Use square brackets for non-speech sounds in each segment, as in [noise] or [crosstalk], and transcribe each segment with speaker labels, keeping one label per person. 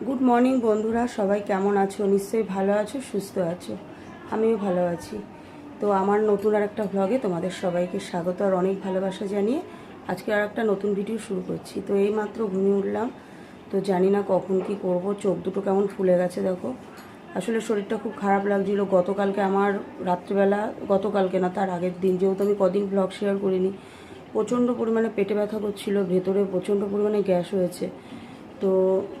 Speaker 1: Good morning বন্ধুরা। সবাই কেমন আছো? নিশ্চয়ই ভালো আছো, সুস্থ আছো? আমিও ভালো আছি। তো আমার নতুন আর একটা ভ্লগে তোমাদের সবাইকে স্বাগত আর অনেক ভালোবাসা জানিয়ে আজকে আর একটা নতুন ভিডিও শুরু করছি। তো এই মাত্র ঘুমিয়ে উঠলাম। তো জানি না কখন কি করব। চোখ দুটো কেমন ফুলে গেছে, দেখো। আসলে শরীরটা খুব খারাপ লাগছিল। গতকালকে আমার রাত্রিবেলা, গতকালকে না, তার আগের দিন। যেহেতু আমি কদিন ব্লগ শেয়ার করিনি, প্রচণ্ড পরিমাণে পেটে ব্যথা করছিল, ভেতরে প্রচণ্ড পরিমাণে গ্যাস হয়েছে। তো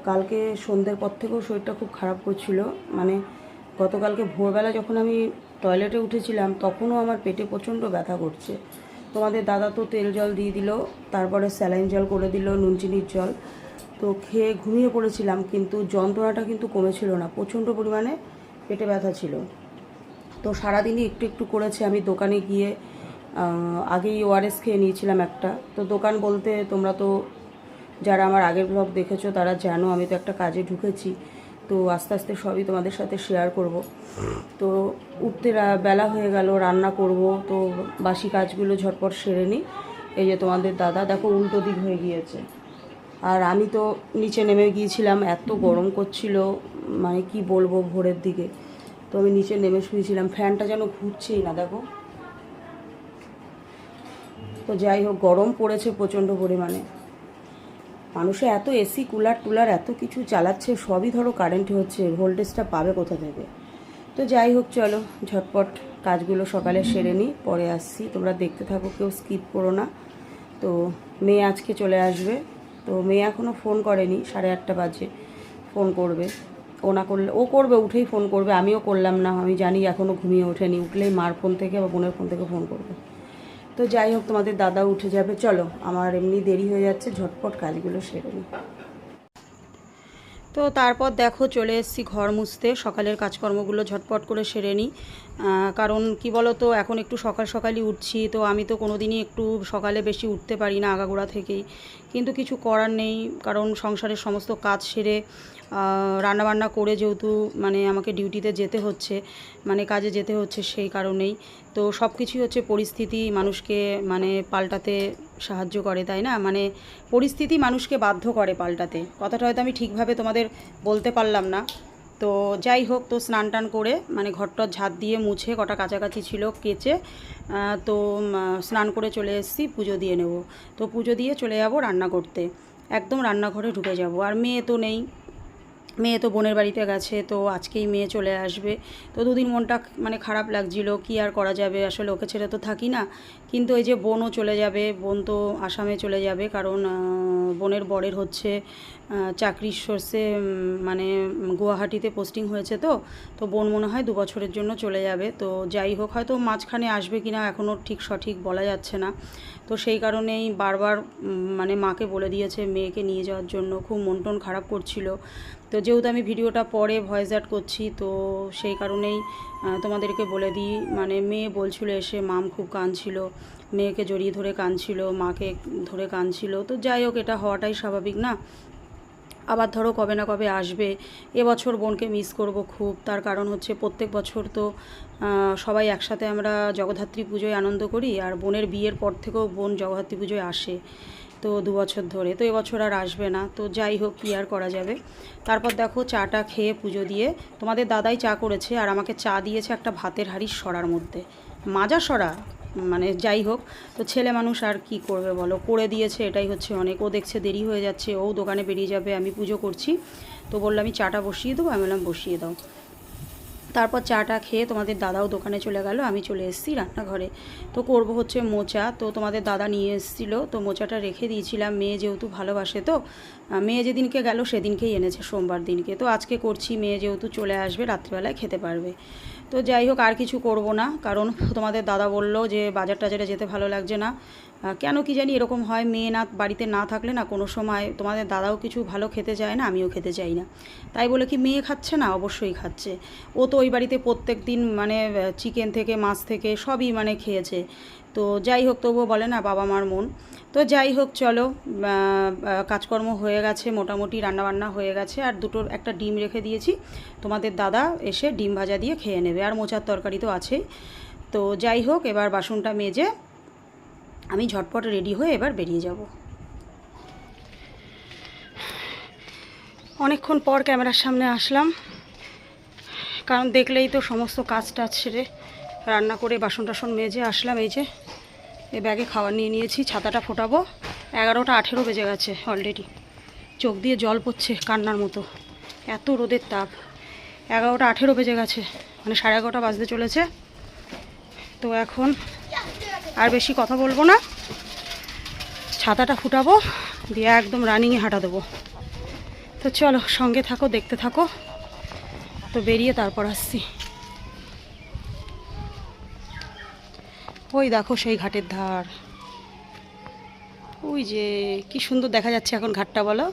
Speaker 1: কালকে সন্ধ্যের পর থেকেও শরীরটা খুব খারাপ করছিল। মানে গতকালকে ভোরবেলা যখন আমি টয়লেটে উঠেছিলাম, তখনও আমার পেটে প্রচণ্ড ব্যথা করছে। তোমাদের দাদা তো তেল জল দিয়ে দিল, তারপরে স্যালাইন জল করে দিল, নুন, চিনির জল। তো খেয়ে ঘুমিয়ে পড়েছিলাম, কিন্তু যন্ত্রণাটা কিন্তু কমেছিল না, প্রচণ্ড পরিমাণে পেটে ব্যথা ছিল। তো সারাদিনই একটু একটু করেছে, আমি দোকানে গিয়ে আগেই ওআরএস খেয়ে নিয়েছিলাম একটা। তো দোকান বলতে তোমরা তো যারা আমার আগের ব্লগ দেখেছ, তারা জানো আমি তো একটা কাজে ঢুকেছি। তো আস্তে আস্তে সবই তোমাদের সাথে শেয়ার করব। তো উঠতে বেলা হয়ে গেল, রান্না করব। তো বাসি কাজগুলো ঝটপট সেরে নিই। এই যে তোমাদের দাদা, দেখো উল্টো দিক হয়ে গিয়েছে। আর আমি তো নিচে নেমে গিয়েছিলাম, এত গরম করছিল মানে কি বলব ভোরের দিকে। তো আমি নিচে নেমে শুয়েছিলাম, ফ্যানটা যেন ঘুরছেই না, দেখো। তো যাই হোক, গরম পড়েছে প্রচণ্ড পরিমাণে। মানুষে এত এসি, কুলার, টুলার, এত কিছু চালাচ্ছে, সবই ধরো কারেন্ট হচ্ছে ভোল্টেজটা পাবে কোথা থেকে? তো যাই হোক, চলো, ঝটপট কাজগুলো সকালে সেরে নিই, পরে আসছি। তোমরা দেখতে থাকো, কেউ স্কিপ করো না। তো মেয়ে আজকে চলে আসবে। তো মেয়ে এখনও ফোন করেনি, সাড়ে আটটা বাজে ফোন করবে। ও না করলে, ও করবে, উঠেই ফোন করবে, আমিও করলাম না, আমি জানি এখনও ঘুমিয়ে ওঠেনি, উঠলেই মার ফোন থেকে বা বোনের ফোন থেকে ফোন করবে। তো যাই হোক, তোমাদের দাদা উঠে যাবে। চলো, আমার এমনি দেরি হয়ে যাচ্ছে, ঝটপট কাজগুলো সেরে নিই তো তারপর দেখো, চলে এসেছি ঘর মুছতে। সকালের কাজকর্মগুলো ঝটপট করে সেরে নিই কারণ কি বলো তো এখন একটু সকাল সকালই উঠছি, তো আমি তো কোনো দিনই একটু সকালে বেশি উঠতে পারি না আগাগোড়া থেকেই। কিন্তু কিছু করার নেই, কারণ সংসারের সমস্ত কাজ সেরে রান্নাবান্না করে যেহেতু মানে আমাকে ডিউটিতে যেতে হচ্ছে মানে কাজে যেতে হচ্ছে সেই কারণেই। তো সব কিছুই হচ্ছে পরিস্থিতি মানুষকে মানে পাল্টাতে সাহায্য করে, তাই না? মানে পরিস্থিতি মানুষকে বাধ্য করে পাল্টাতে। কথাটা হয়তো আমি ঠিকভাবে তোমাদের বলতে পারলাম না। তো যাই হোক, তো স্নান টান করে মানে ঘরটর ঝাঁট দিয়ে মুছে কটা কাছাকাছি ছিল কেচে তো স্নান করে চলে এসেছি, পুজো দিয়ে নেব। তো পুজো দিয়ে চলে যাব রান্না করতে। একদম রান্নাঘরে ঢুকে যাব। আর মেয়ে তো নেই। মেয়ে তো বোনের বাড়িতে গেছে, তো আজকেই মেয়ে চলে আসবে। তো দুদিন মনটা মানে খারাপ লাগছিল, কি আর করা যাবে? আসলে ওকে ছেড়ে তো থাকি না। কিন্তু এই যে বোনও চলে যাবে, বোন তো আসামে চলে যাবে, কারণ বোনের বরের হচ্ছে চাকরির সোর্সে মানে গুয়াহাটিতে পোস্টিং হয়েছে তো। তো বোন মনে হয় দু বছরের জন্য চলে যাবে। তো যাই হোক, হয়তো মাঝখানে আসবে কি না এখনও ঠিক সঠিক বলা যাচ্ছে না। তো সেই কারণেই বারবার মানে মাকে বলে দিয়েছে, মেয়েকে নিয়ে যাওয়ার জন্য। খুব মন খারাপ করছিল। তো যেহেতু আমি ভিডিওটা পরে ভয়েস অ্যাড করছি, তো সেই কারণেই তোমাদেরকে বলে দিই মানে মেয়ে বলছিল এসে মাম খুব কাঁদছিল, মেয়েকে জড়িয়ে ধরে কাঁদছিল, মাকে ধরে কাঁদছিল, তো যাই হোক, এটা হওয়াটাই স্বাভাবিক না? আবার ধরো কবে না কবে আসবে, এবছর বোনকে মিস করব খুব, তার কারণ হচ্ছে প্রত্যেক বছর তো সবাই একসাথে আমরা জগদ্ধাত্রী পুজোয় আনন্দ করি, আর বোনের বিয়ের পর থেকেও বোন জগদ্ধাত্রী পুজোয় আসে। তো দু বছর ধরে। তো এবছর আর আসবে না। তো যাই হোক, কী আর করা যাবে? তারপর দেখো, চাটা খেয়ে পুজো দিয়ে তোমাদের দাদাই চা করেছে আর আমাকে চা দিয়েছে একটা ভাতের হাঁড়ির সরার মধ্যে। মাজা সরা মানে যাই হোক, তো ছেলে মানুষ আর কি করবে বলো? করে দিয়েছে, এটাই হচ্ছে অনেক। ও দেখছে দেরি হয়ে যাচ্ছে, ও দোকানে বেরিয়ে যাবে, আমি পুজো করছি। তো বললাম আমি চাটা বসিয়ে দেবো, আমি বললাম, বসিয়ে দাও। তারপর চাটা খেয়ে তোমাদের দাদাও দোকানে চলে গেল, আমি চলে এসেছি রান্নাঘরে। তো করব হচ্ছে মোচা। তো তোমাদের দাদা নিয়ে এসেছিল, তো মোচাটা রেখে দিয়েছিলাম। মেয়ে যেহেতু ভালোবাসে তো মেয়ে যেদিনকে গেল সেদিনকেই এনেছে সোমবার দিনকে। তো আজকে করছি, মেয়ে যেহেতু চলে আসবে, রাত্রিবেলায় খেতে পারবে। তো যাই হোক, আর কিছু করব না, কারণ তোমাদের দাদা বলল যে বাজার টাজারে যেতে ভালো লাগছে না। কেন কি জানি এরকম হয়, মেয়ে না, বাড়িতে না থাকলে না কোনো সময় তোমাদের দাদাও কিছু ভালো খেতে চায় না, আমিও খেতে চাই না। তাই বলে কি মেয়ে খাচ্ছে না? অবশ্যই খাচ্ছে। ও তো ওই বাড়িতে প্রত্যেক দিন মানে চিকেন থেকে, মাছ থেকে সবই মানে খেয়েছে। তো যাই হোক, তবুও বলে না বাবা মার মন। তো যাই হোক, চলো কাজকর্ম হয়ে গেছে, মোটামুটি রান্নাবান্না হয়ে গেছে, আর দুটোর একটা ডিম রেখে দিয়েছি। তোমাদের দাদা এসে ডিম ভাজা দিয়ে খেয়ে নেবে, আর মোচার তরকারি তো আছেই। তো যাই হোক, এবার বাসনটা মেজে আমি ঝটপট রেডি হয়ে এবার বেরিয়ে যাব। অনেকক্ষণ পর ক্যামেরার সামনে আসলাম। কারণ দেখলেই তো সমস্ত কাজ টাজ সেরে রান্না করে বাসন টাসন মেজে আসলাম। এই যে, এই ব্যাগে খাবার নিয়ে নিয়েছি, ছাতাটা ফোটাবো। এগারোটা আঠেরো বেজে গেছে অলরেডি চোখ দিয়ে জল পড়ছে কান্নার মতো। এত রোদের তাপ। এগারোটা আঠেরো বেজে গেছে মানে সাড়ে এগারোটা বাজতে চলেছে। তো এখন আর বেশি কথা বলব না। ছাতাটা ফুটাবো, দিয়ে একদম রানিংয়ে হাঁটা দেবো। তো চলো, সঙ্গে থাকো, দেখতে থাকো। তো বেরিয়ে তারপর আসছি। ওই দেখো সেই ঘাটের ধার। ওই যে, কি সুন্দর দেখা যাচ্ছে এখন ঘাটটা, বলো?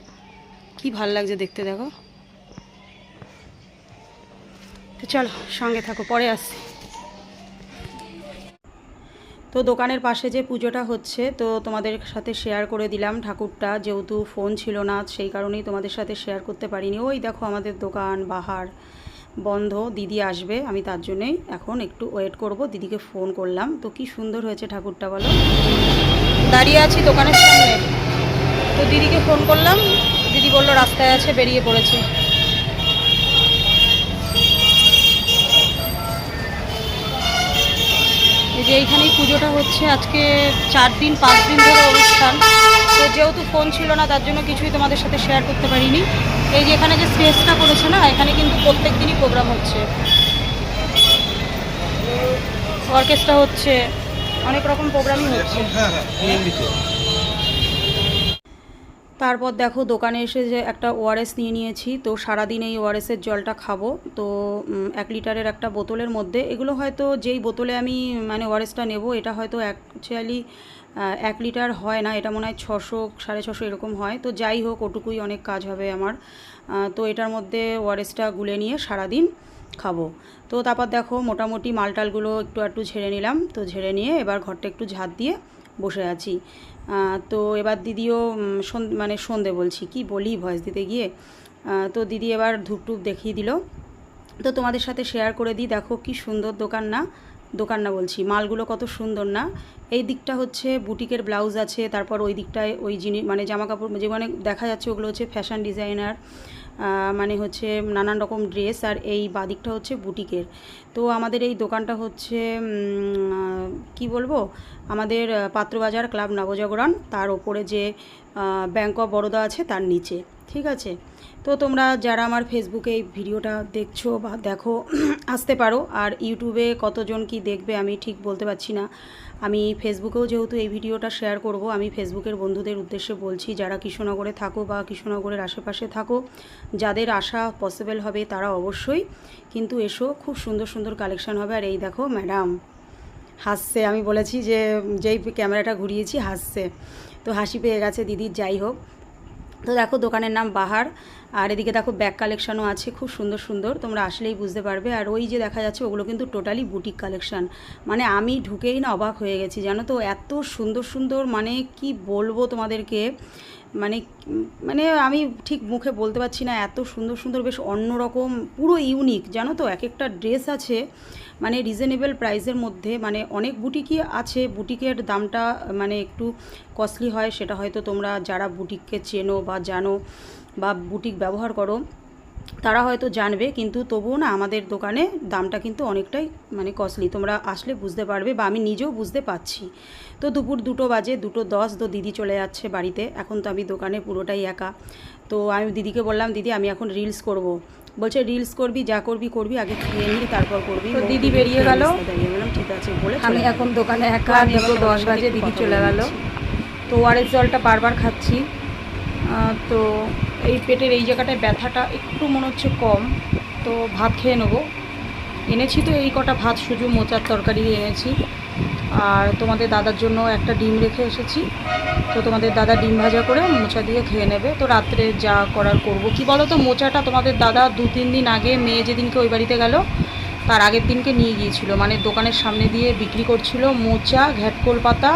Speaker 1: কি ভালো লাগছে দেখতে, দেখো। তো চলো, সঙ্গে থাকো, পরে আসছি। তো দোকানের পাশে যে পুজোটা হচ্ছে, তো তোমাদের সাথে শেয়ার করে দিলাম। ঠাকুরটা যেহেতু ফোন ছিল না, সেই কারণেই তোমাদের সাথে শেয়ার করতে পারিনি। ওই দেখো আমাদের দোকান, বাহার, বন্ধ, দিদি আসবে, আমি তার জন্যই এখন একটু ওয়েট করব। দিদিকে ফোন করলাম। তো কি সুন্দর হয়েছে ঠাকুরটা বলো। দাঁড়িয়ে আছি দোকানের সামনে। তো দিদিকে ফোন করলাম। দিদি বলল, রাস্তায় আছে, বেরিয়ে পড়েছে। এই যে এইখানেই পুজোটা হচ্ছে, আজকে চার দিন, পাঁচ দিন ধরে অনুষ্ঠান। তো যেহেতু ফোন ছিল না, তার জন্য কিছুই তোমাদের সাথে শেয়ার করতে পারিনি। এই যে এখানে যে স্পেসটা করেছে না, এখানে কিন্তু প্রত্যেক দিনই প্রোগ্রাম হচ্ছে। অর্কেস্ট্রা হচ্ছে, অনেক রকম প্রোগ্রামই হচ্ছে। তারপর দেখো দোকানে এসে যে একটা ওআরএস নিয়ে নিয়েছি, তো সারাদিন এই ওআরএসের জলটা খাব। তো এক লিটারের একটা বোতলের মধ্যে, এগুলো হয়তো যেই বোতলে আমি মানে ওআরএসটা নেব, এটা হয়তো অ্যাকচুয়ালি এক লিটার হয় না, এটা মনে হয় ছশো, সাড়ে ছশো এরকম হয়। তো যাই হোক, ওটুকুই অনেক কাজ হবে আমার। তো এটার মধ্যে ওআরএসটা গুলে নিয়ে সারাদিন খাব। তো তারপর দেখো মোটামুটি মালটালগুলো একটু একটু ঝেড়ে নিলাম। তো ঝেড়ে নিয়ে এবার ঘরটা একটু ঝাঁট দিয়ে বসে আছি। তো এবার দিদিও মানে সন্ধে বলছি, কি বলি ভয়েস দিতে গিয়ে? তো দিদি এবার ধূপটুপ দেখিয়ে দিল। তো তোমাদের সাথে শেয়ার করে দিই, দেখো কি সুন্দর দোকান না দোকান না বলছি, মালগুলো কত সুন্দর না। এই দিকটা হচ্ছে বুটিকের ব্লাউজ আছে, তারপর ওই দিকটায় ওই জিনিস মানে জামা কাপড়, যে মানে দেখা যাচ্ছে ওগুলো হচ্ছে ফ্যাশন ডিজাইনার মানে হচ্ছে নানান রকম ড্রেস আর এই বাদিকটা হচ্ছে বুটিকের। তো আমাদের এই দোকানটা হচ্ছে কি বলব? আমাদের পাত্রবাজার ক্লাব নবজাগরণ। তার ওপরে যে ব্যাঙ্ক অফ বরোদা আছে তার নিচে, ঠিক আছে? তো তোমরা যারা আমার ফেসবুকে এই ভিডিওটা দেখছ বা দেখো, [clears throat] আসতে পারো। আর ইউটিউবে কতজন কি দেখবে আমি ঠিক বলতে পারছি না। আমি ফেসবুকেও যেহেতু এই ভিডিওটা শেয়ার করব, আমি ফেসবুকের বন্ধুদের উদ্দেশ্যে বলছি, যারা কৃষ্ণনগরে থাকো বা কৃষ্ণনগরের আশেপাশে থাকো, যাদের আশা পসিবল হবে তারা অবশ্যই কিন্তু এসো, খুব সুন্দর সুন্দর কালেকশন হবে। আর এই দেখো ম্যাডাম হাসছে। আমি বলেছি যে, যেই ক্যামেরাটা ঘুরিয়েছি, হাসছে। তো হাসি পেয়ে গেছে দিদির যাই হোক। তো দেখো দোকানের নাম বাহার, আর এদিকে দেখো ব্যাগ কালেকশানও আছে, খুব সুন্দর সুন্দর, তোমরা আসলেই বুঝতে পারবে। আর ওই যে দেখা যাচ্ছে, ওগুলো কিন্তু টোটালি বুটিক কালেকশান মানে আমি ঢুকেই না অবাক হয়ে গেছি, জানো তো? এত সুন্দর সুন্দর মানে কি বলব তোমাদেরকে? মানে মানে আমি ঠিক মুখে বলতে পারছি না, এত সুন্দর সুন্দর, বেশ অন্যরকম, পুরো ইউনিক জানো তো? এক একটা ড্রেস আছে মানে রিজনেবল প্রাইসের মধ্যে মানে অনেক বুটিকই আছে। বুটিকের দামটা মানে একটু কস্টলি হয়, সেটা হয়তো তোমরা যারা বুটিককে চেনো বা জানো বা বুটিক ব্যবহার করো, তারা হয়তো জানবে। কিন্তু তবুও না, আমাদের দোকানে দামটা কিন্তু অনেকটাই মানে কস্টলি তোমরা আসলে বুঝতে পারবে বা আমি নিজেও বুঝতে পারছি। তো দুপুর দুটো বাজে, দুটো দশ, তো দিদি চলে যাচ্ছে বাড়িতে। এখন তো আমি দোকানে পুরোটাই একা। তো আমি দিদিকে বললাম, দিদি, আমি এখন রিলস করব। বলছে রিলস করবি যা করবি করবি আগে খেয়ে নিয়ে তারপর করবি।
Speaker 2: তো দিদি বেরিয়ে গেল।
Speaker 1: ঠিক আছে বলে
Speaker 2: আমি এখন দোকানে একা
Speaker 1: আবার
Speaker 2: দশ বাজে দিদি চলে গেল।
Speaker 1: তো ওয়ারেস জলটা বারবার খাচ্ছি। তো এই পেটের এই জায়গাটায় ব্যথাটা একটু মনে হচ্ছে কম। তো ভাত খেয়ে নেব। এনেছি তো এই কটা ভাত শুধু মোচার তরকারি এনেছি। আর তোমাদের দাদার জন্য একটা ডিম রেখে এসেছি। তো তোমাদের দাদা ডিম ভাজা করে মোচা দিয়ে খেয়ে নেবে। তো রাত্রে যা করার করব। কি বলো তো মোচাটা তোমাদের দাদা দু তিন দিন আগে মেয়ে যেদিনকে ওই বাড়িতে গেল, তার আগের দিনকে নিয়ে গিয়েছিল। মানে দোকানের সামনে দিয়ে বিক্রি করছিল মোচা, ঘ্যাটকোল পাতা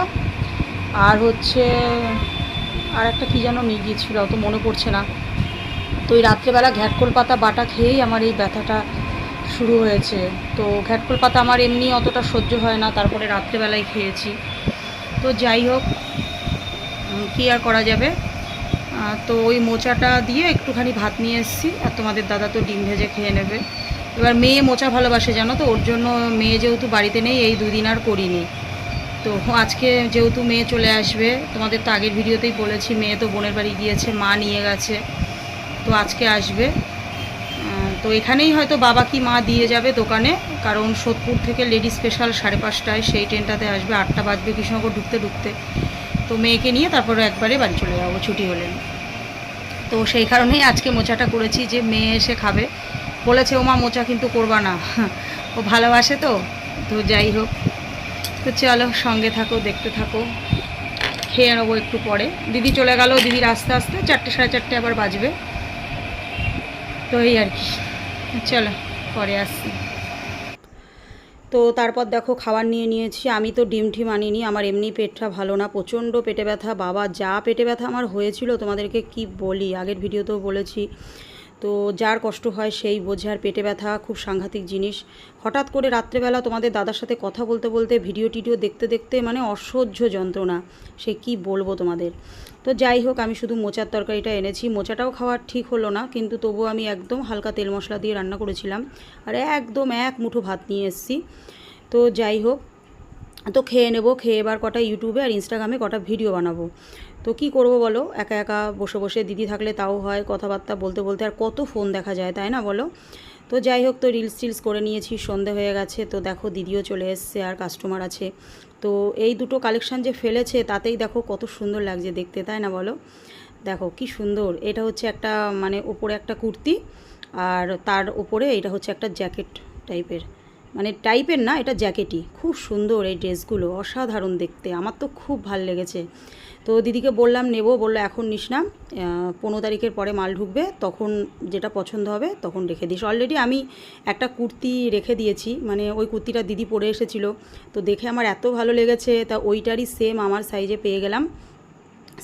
Speaker 1: আর হচ্ছে, আর একটা কী যেন নিয়ে গিয়েছিল, অত মনে পড়ছে না। তো ওই রাত্রেবেলা ঘ্যাটকোল পাতা, বাটা খেয়েই আমার এই ব্যথাটা শুরু হয়েছে। তো ঘ্যাটকোল পাতা আমার এমনি অতটা সহ্য হয় না, তারপরে রাত্রেবেলায় খেয়েছি। তো যাই হোক কী আর করা যাবে? তো ওই মোচাটা দিয়ে একটুখানি ভাত নিয়ে এসেছি, আর তোমাদের দাদা তো ডিম ভেজে খেয়ে নেবে। এবার মেয়ে মোচা ভালোবাসে, জানো তো? ওর জন্য মেয়ে যেহেতু বাড়িতে নেই, এই দুদিন আর করিনি। তো আজকে যেহেতু মেয়ে চলে আসবে, তোমাদের তো আগের ভিডিওতেই বলেছি, মেয়ে তো বোনের বাড়ি গিয়েছে, মা নিয়ে গেছে। তো আজকে আসবে। তো এখানেই হয়তো বাবা কি মা দিয়ে যাবে দোকানে, কারণ সোদপুর থেকে লেডি স্পেশাল সাড়ে পাঁচটায় সেই ট্রেনটাতে আসবে, আটটা বাজবে কৃষ্ণনগর ঢুকতে ঢুকতে। তো মেয়েকে নিয়ে তারপরে একবারে বাড়ি চলে যাব, ছুটি হলে। তো সেই কারণেই আজকে মোচাটা করেছি যে মেয়ে এসে খাবে। বলেছে ও মা মোচা কিন্তু করবা না। ও ভালোবাসে তো তো যাই হোক। তো চলো, সঙ্গে থাকো, দেখতে থাকো। খেয়ে নেব একটু পরে। দিদি চলে গেল, দিদির আস্তে আস্তে চারটে সাড়ে চারটে আবার বাজবে। তো এই আর কি। চলো, পরে আসছি। তো তারপর দেখো খাবার নিয়ে নিয়েছি। আমি তো ডিম ঠিম আনিনি, আমার এমনি পেটটা ভালো না, প্রচণ্ড পেটে ব্যথা। বাবা, যা পেটে ব্যথা আমার হয়েছিল, তোমাদেরকে কি বলি? আগের ভিডিওতেও বলেছি তো যার কষ্ট হয় সেই বোঝে আর পেটে ব্যথা, খুব সাংঘাতিক জিনিস। হঠাৎ করে রাত্রেবেলা তোমাদের দাদার সাথে কথা বলতে বলতে, ভিডিও টিডিও দেখতে দেখতে মানে অসহ্য যন্ত্রণা। সে কি বলব তোমাদের? তো যাই হোক, আমি শুধু মোচার তরকারিটা এনেছি। মোচাটাও খাওয়ার ঠিক হলো না, কিন্তু তবুও আমি একদম হালকা তেল মশলা দিয়ে রান্না করেছিলাম। আর একদম এক মুঠো ভাত নিয়ে এসেছি। তো যাই হোক, তো খেয়ে নেব, খেয়ে এবার কটা ইউটিউবে আর ইনস্টাগ্রামে কটা ভিডিও বানাবো। তো কি করব বলো? একা একা বসে বসে দিদি থাকলে তাও হয় কথাবার্তা বলতে বলতে। আর কত ফোন দেখা যায়, তাই না বলো? তো যাই হোক, তো রিলস টিলস করে নিয়েছি, সন্ধে হয়ে গেছে। তো দেখো দিদিও চলে এসছে আর কাস্টমার আছে। তো এই দুটো কালেকশান যে ফেলেছে, তাতেই দেখো কত সুন্দর লাগছে দেখতে, তাই না বলো? দেখো কি সুন্দর। এটা হচ্ছে একটা মানে ওপরে একটা কুর্তি আর তার ওপরে এটা হচ্ছে একটা জ্যাকেট টাইপের মানে টাইপের না, এটা জ্যাকেটই খুব সুন্দর এই ড্রেসগুলো অসাধারণ দেখতে। আমার তো খুব ভালো লেগেছে। তো দিদিকে বললাম, নেব। বলল, এখন নিস না পনেরো তারিখের পরে মাল ঢুকবে, তখন যেটা পছন্দ হবে তখন রেখে দিস। অলরেডি আমি একটা কুর্তি রেখে দিয়েছি মানে ওই কুর্তিটা দিদি পরে এসেছিল, তো দেখে আমার এত ভালো লেগেছে, তা ওইটারই সেম আমার সাইজে পেয়ে গেলাম।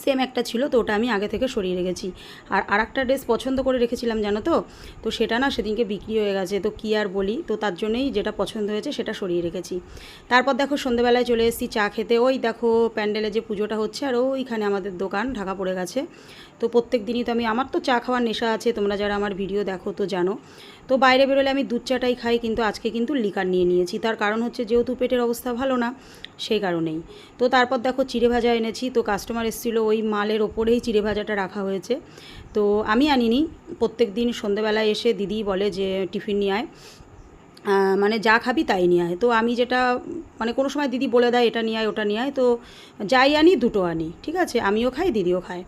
Speaker 1: সেম একটা ছিল, তো ওটা আমি আগে থেকে সরিয়ে রেখেছি। আর আরেকটা ড্রেস পছন্দ করে রেখেছিলাম, জানো তো? তো সেটা না সেদিনকে বিক্রি হয়ে গেছে, তো কী আর বলি? তো তার জন্যই যেটা পছন্দ হয়েছে সেটা সরিয়ে রেখেছি। তারপর দেখো সন্ধেবেলায় চলে এসেছি চা খেতে। ওই দেখো প্যান্ডেলে যে পুজোটা হচ্ছে, আর ওইখানে আমাদের দোকান ঢাকা পড়ে গেছে। তো প্রত্যেক দিনই তো আমি, আমার তো চা খাওয়ার নেশা আছে, তোমরা যারা আমার ভিডিও দেখো তো জানো। তো বাইরে বেরোলে আমি দুধ চাটাই খাই, কিন্তু আজকে কিন্তু লিকার নিয়ে নিয়েছি। তার কারণ হচ্ছে যেহেতু পেটের অবস্থা ভালো না, সেই কারণেই। তো তারপর দেখো চিড়ে ভাজা এনেছি, তো কাস্টমার এসেছিল ওই মালের ওপরেই চিড়ে ভাজাটা রাখা হয়েছে। তো আমি আনিনি, প্রত্যেক দিন সন্ধেবেলায় এসে দিদি বলে যে টিফিন নিয়ে আয়। মানে যা খাবি তাই নিয়ে আয়। তো আমি যেটা মানে কোনো সময় দিদি বলে দেয়, এটা নিয়ে আয়, ওটা নিয়ে আয়। তো যাই আনি, দুটো আনি, ঠিক আছে? আমিও খাই, দিদিও খায়।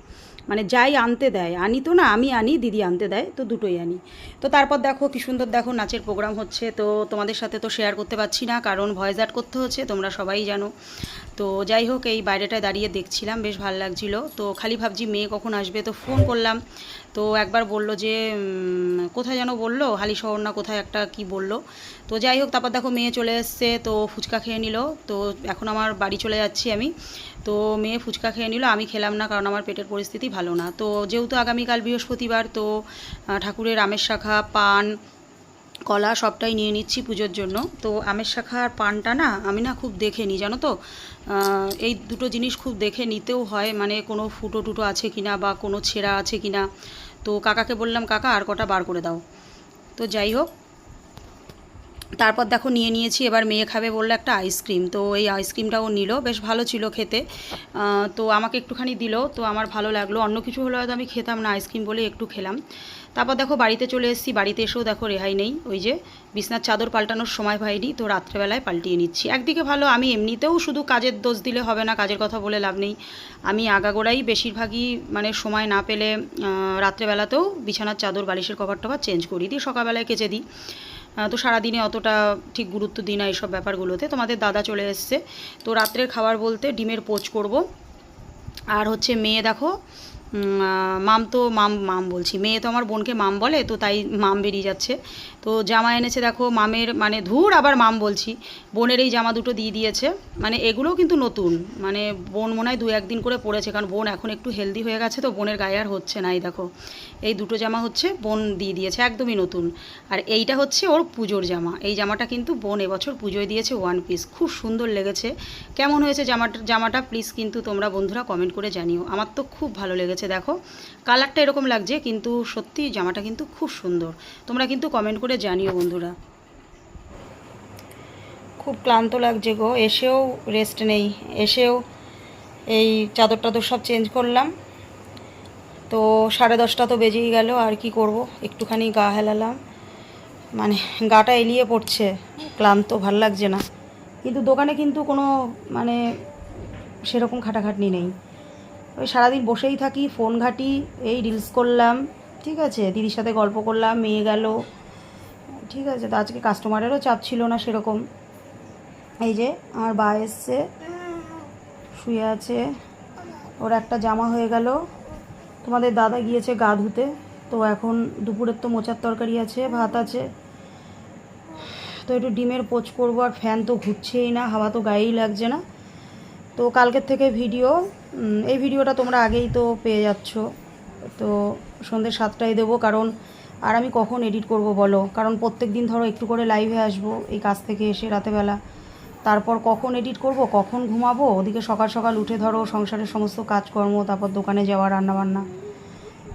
Speaker 1: মানে যাই আনতে দেয়, আনি তো না, আমি আনি, দিদি আনতে দেয়, তো দুটোই আনি। তো তারপর দেখো কি সুন্দর দেখো নাচের প্রোগ্রাম হচ্ছে, তো তোমাদের সাথে তো শেয়ার করতে পারছি না, কারণ ভয়েস অ্যাড করতে হচ্ছে, তোমরা সবাই জানো। তো যাই হোক, এই বাইরেটায় দাঁড়িয়ে দেখছিলাম, বেশ ভালো লাগছিল। তো খালি ভাবছি মেয়ে কখন আসবে, তো ফোন করলাম। তো একবার বলল যে কোথায় যেন বলল, হালি শহর না কোথায় একটা কি বলল। তো যাই হোক, তারপর দেখো মেয়ে চলে এসছে, তো ফুচকা খেয়ে নিল। তো এখন আমার বাড়ি চলে যাচ্ছি আমি। তো মেয়ে ফুচকা খেয়ে নিল, আমি খেলাম না, কারণ আমার পেটের পরিস্থিতি ভালো না। তো যেহেতু আগামীকাল বৃহস্পতিবার, তো ঠাকুরের আমের শাখা, পান কলা সবটাই নিয়ে নিচ্ছি পুজোর জন্য। তো আমের শাখা আর পানটা না আমি না খুব দেখে নিই জানো তো? এই দুটো জিনিস খুব দেখে নিতেও হয় মানে কোনো ফুটো টুটো আছে কিনা বা কোনো ছেঁড়া আছে কিনা। তো কাকাকে বললাম, কাকা আর কটা বার করে দাও। তো যাই হোক তারপর দেখো নিয়ে নিয়েছি, এবার মেয়ে খাবে বলল একটা আইসক্রিম তো এই আইসক্রিমটাও নিল, বেশ ভালো ছিল খেতে। তো আমাকে একটুখানি দিল, তো আমার ভালো লাগল। অন্য কিছু হলে হয়তো আমি খেতাম না আইসক্রিম বলে একটু খেলাম। তারপর দেখো বাড়িতে চলে এসেছি, বাড়িতে এসেও দেখো রেহাই নেই। ওই যে বিছনার চাদর পাল্টানোর সময় পাইনি, তো রাত্রেবেলায় পাল্টিয়ে নিচ্ছি। একদিকে ভালো, আমি এমনিতেও শুধু কাজের দোষ দিলে হবে না, কাজের কথা বলে লাভ নেই। আমি আগাগোড়াই বেশিরভাগই মানে সময় না পেলে রাত্রেবেলাতেও বিছানার চাদর, বালিশের কভার টভার চেঞ্জ করি। দিই সকালবেলায় কেচে দিই। তো সারাদিনে অতটা ঠিক গুরুত্ব দিই না এইসব ব্যাপারগুলোতে। তোমাদের দাদা চলে এসছে। তো রাত্রের খাবার বলতে ডিমের পোচ করব। আর হচ্ছে মেয়ে দেখো মাম তো মাম মাম বলছি। মেয়ে তো আমার বোনকে মাম বলে, তো তাই মাম বেরিয়ে যাচ্ছে। তো জামা এনেছে, দেখো, মামের মানে ধুর, আবার মাম বলছি। বোনের এই জামা দুটো দিয়ে দিয়েছে। মানে এগুলোও কিন্তু নতুন। মানে বোন মনে হয় দু একদিন করে পড়েছে কারণ বোন এখন একটু হেলদি হয়ে গেছে, তো বোনের গায়ে আর হচ্ছে না, এই দেখো। এই দুটো জামা হচ্ছে বোন দিয়ে দিয়েছে, একদমই নতুন। আর এইটা হচ্ছে ওর পুজোর জামা। এই জামাটা কিন্তু বোন এবছর পুজোয় দিয়েছে ওয়ান পিস খুব সুন্দর লেগেছে। কেমন হয়েছে জামাটা জামাটা? প্লিজ কিন্তু তোমরা বন্ধুরা কমেন্ট করে জানিও। আমার তো খুব ভালো লেগেছে। হয়েছে, দেখো। কালারটা এরকম লাগছে, কিন্তু সত্যি জামাটা কিন্তু খুব সুন্দর। তোমরা কিন্তু কমেন্ট করে জানিও, বন্ধুরা। খুব ক্লান্ত লাগছে গো, এসেও রেস্ট নেই। এসেও এই চাদর টাদর সব চেঞ্জ করলাম। তো সাড়ে দশটা তো বেজেই গেল, আর কি করব? একটুখানি গা হেলালাম। মানে গাটা এলিয়ে পড়ছে, ক্লান্ত, ভালো লাগছে না। কিন্তু দোকানে কিন্তু কোনো মানে সেরকম খাটাখাটনি নেই। ওই সারাদিন বসেই থাকি ফোন ঘাটি, এই রিলস করলাম, ঠিক আছে? দিদির সাথে গল্প করলাম, মেয়ে গেল, ঠিক আছে? তো আজকে কাস্টমারেরও চাপ ছিল না সেরকম। এই যে, আমার বা এসছে, শুয়ে আছে, ওর একটা জামা হয়ে গেল। তোমাদের দাদা গিয়েছে গা ধুতে, তো এখন দুপুরের তো মোচার তরকারি আছে, ভাত আছে। তো একটু ডিমের পোচ করব, আর ফ্যান তো ঘুরছেই না, হাওয়া তো গায়েই লাগছে না। তো কালকের থেকে ভিডিও এই ভিডিওটা তোমরা আগেই তো পেয়ে যাচ্ছ। তো সন্ধ্যে সাতটায় দেবো, কারণ আর আমি কখন এডিট করব বলো? কারণ প্রত্যেক দিন ধরো একটু করে লাইভে আসব এই কাজ থেকে এসে রাতেবেলা। তারপর কখন এডিট করব, কখন ঘুমাবো? ওদিকে সকাল সকাল উঠে ধরো সংসারের সমস্ত কাজকর্ম, তারপর দোকানে যাওয়া, রান্নাবান্না।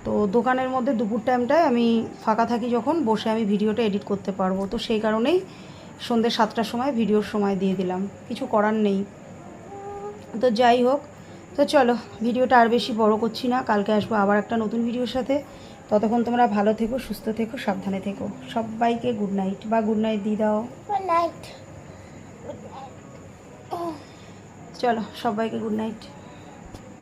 Speaker 1: তো দোকানের মধ্যে দুপুর টাইমটায় আমি ফাঁকা থাকি যখন, বসে আমি ভিডিওটা এডিট করতে পারব। তো সেই কারণেই সন্ধ্যে সাতটার সময় ভিডিওর সময় দিয়ে দিলাম। কিছু করার নেই। তো যাই হোক তো চলো ভিডিওটা আর বেশি বড় করছি না। কালকে আসব আবার একটা নতুন ভিডিওর সাথে। ততক্ষণ তোমরা ভালো থেকো সুস্থ থেকো সাবধানে থেকো। সবাইকে গুড নাইট বা গুড নাইট দিয়ে দাও।
Speaker 2: নাইট
Speaker 1: চলো সবাইকে গুড নাইট